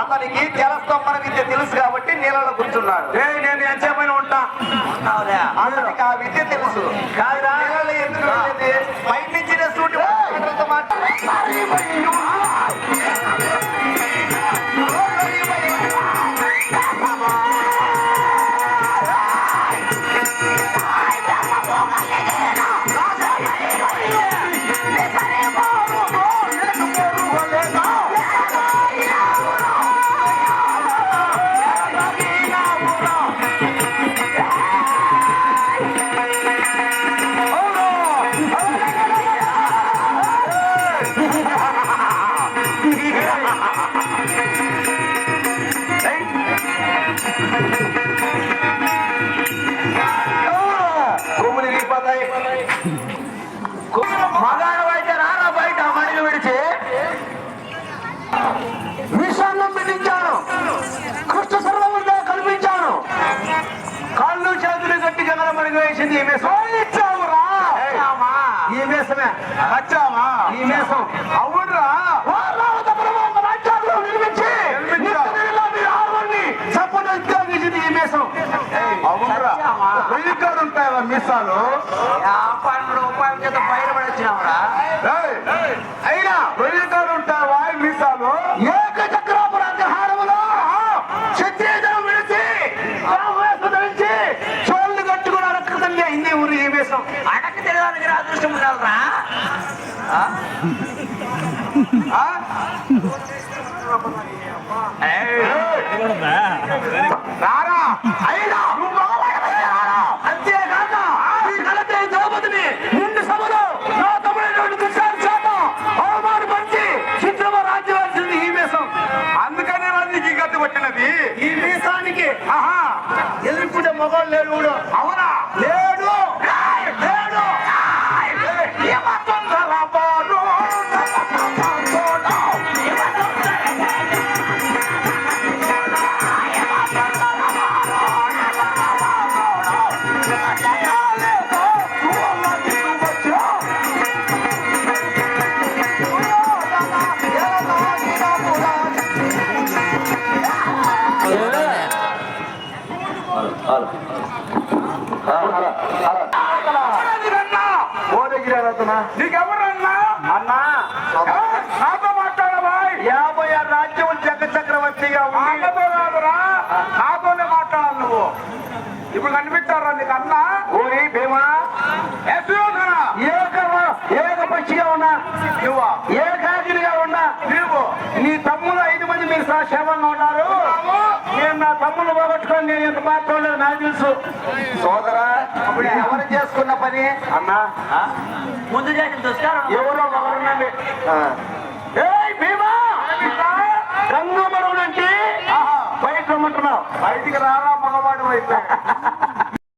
అతనికి జలస్తంభన విద్య తెలుసు కాబట్టి నీళ్ళలో కూర్చున్నాడు. ఏ నేను ఎంతసేపైనా ఉంటా? అతనికి ఆ విద్య తెలుసు. కాదురా. నీళ్ళలో ఎందుకు నుంచి మగాడు అయితే రారా బయట మడిలు విడిచి విషాన్నం పిలిచాను కృష్ణ సర్వముగా కల్పించాను కాళ్ళు చేతులు గట్టి జగల మడిగి వేసింది ఈ మేసం ఇచ్చావురా ఈ మేసమే. వచ్చావా ఈ మీసాలు పన్నెండు రూపాయల చేత పైన పడొచ్చినావురా ఏయ్! అయినా వెయ్యి కాడు ఉంటావా మీసాలు? ఏక చక్రాపురాంత హారములో క్షత్రియజనం విడిచి రామవేషం ధరించి చోళ్ళు కట్టుకుని అడక్కదండి హిందీ ఊరి ఈ వేషం అడక తిరగడానికి అదృష్టం ఉండాలరా. ఆ? ఏయ్! రారా అయినా ఎదుర్కొంటే మగవాళ్ళు లేడు కూడా. అవునా? లేడు. నీకెవరన్నా అన్నా నాతో మాట్లాడవా యాభై ఆరు రాజ్యం జగ చక్రవర్తిగా అన్నతో కాదురా నాతోనే మాట్లాడాలి నువ్వు ఇప్పుడు కనిపించారా నీకు అన్న ఊరి భీమా ఏక ఏకపక్షిగా ఉన్నా. నువ్వు ఏకాగిరిగా ఉన్నా. నువ్వు నీ తమ్ముడు ఐదు మంది మీరు క్షేమంగా ఉన్నారు. తమ్ముడు పోగొట్టుకొని నేను ఎంత మాత్రం లేదు నాకు తెలుసు. సోదరా ఇప్పుడు ఎవరు చేసుకున్న పని? అన్నా. ముందు చేసిన దుష్కారం ఎవరో ఒకరున్నాండి. భీమా! అంటే బయట రమ్మంటున్నావు. బయటికి రారా మగవాడు అయితే